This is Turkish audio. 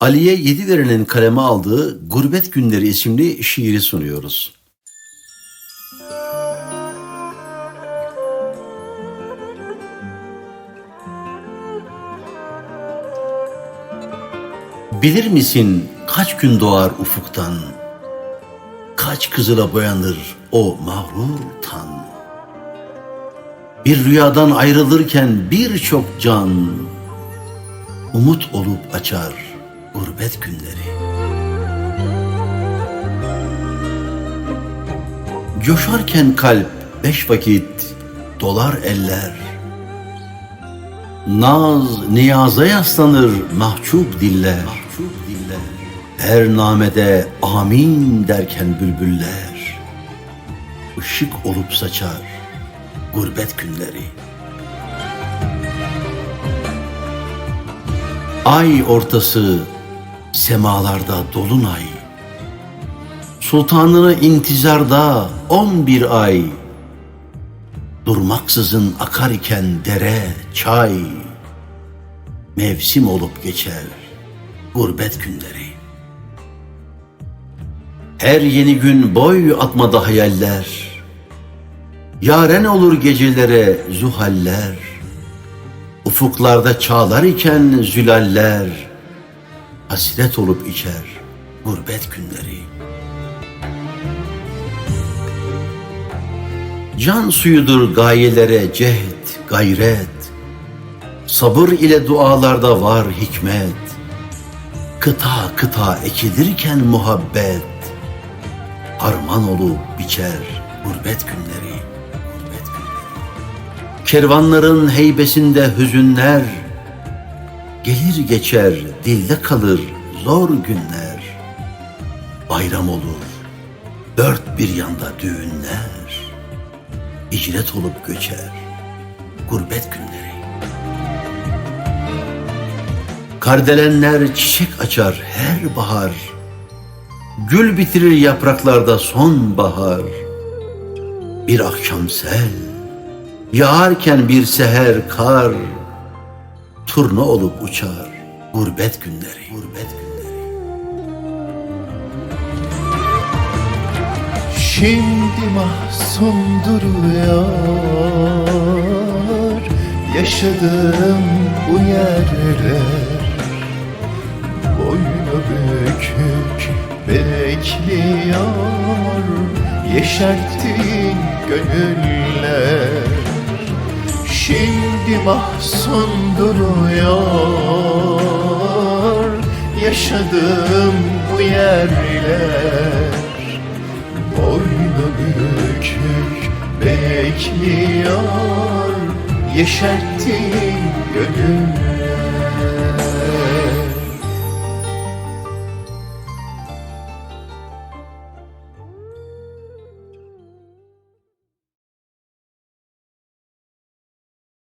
Aliye Yedidere'nin kaleme aldığı Gurbet Günleri isimli şiiri sunuyoruz. Bilir misin kaç gün doğar ufuktan? Kaç kızıla boyanır o mağrur tan? Bir rüyadan ayrılırken birçok can umut olup açar gurbet günleri. Coşarken kalp beş vakit dolar eller. Naz niyaza yaslanır mahcup diller. Her namede amin derken bülbüller. ışık olup saçar gurbet günleri. Ay ortası semalarda dolunay. Sultanını intizarda on bir ay. Durmaksızın akar iken dere, çay. Mevsim olup geçer gurbet günleri. Her yeni gün boy atmada hayaller. Yaren olur gecelere zuhaller. Ufuklarda çağlar iken zülaller. Hasret olup içer gurbet günleri. Can suyudur gayelere cehd, gayret. Sabır ile dualarda var hikmet. Kıta kıta ekilirken muhabbet. Arman olup biçer gurbet günleri. Gurbet günleri. Kervanların heybesinde hüzünler. Gelir geçer dilde kalır zor günler. Bayram olur dört bir yanda düğünler icret olup göçer gurbet günleri. Kardelenler çiçek açar her bahar. Gül bitirir yapraklarda sonbahar. Bir akşam sel, yağarken bir seher kar. Turna olup uçar gurbet günleri. Gurbet günleri. Şimdi mahzun duruyor Yaşadığım bu yerler Boynu bükük bekliyor Yeşerttiğin gönüller Şimdi mahzun duruyor Yaşadığım bu yerler. Boynu bükük bekliyor Yeşerttiğin gönüller